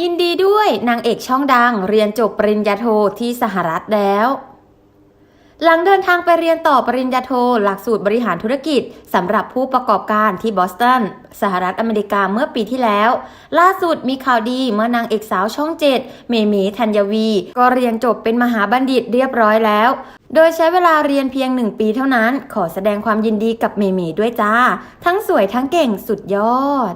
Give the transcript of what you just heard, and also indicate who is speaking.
Speaker 1: ยินดีด้วยนางเอกช่องดังเรียนจบปริญญาโทที่สหรัฐแล้ว หลังเดินทางไปเรียนต่อปริญญาโทหลักสูตรบริหารธุรกิจสำหรับผู้ประกอบการที่บอสตันสหรัฐอเมริกาเมื่อปีที่แล้ว ล่าสุดมีข่าวดีเมื่อนางเอกสาวช่องเจ็ดเมเมธัญวี ก็เรียนจบเป็นมหาบัณฑิตเรียบร้อยแล้ว โดยใช้เวลาเรียนเพียงหนึ่งปีเท่านั้น ขอแสดงความยินดีกับเมเมด้วยจ้า ทั้งสวยทั้งเก่งสุดยอด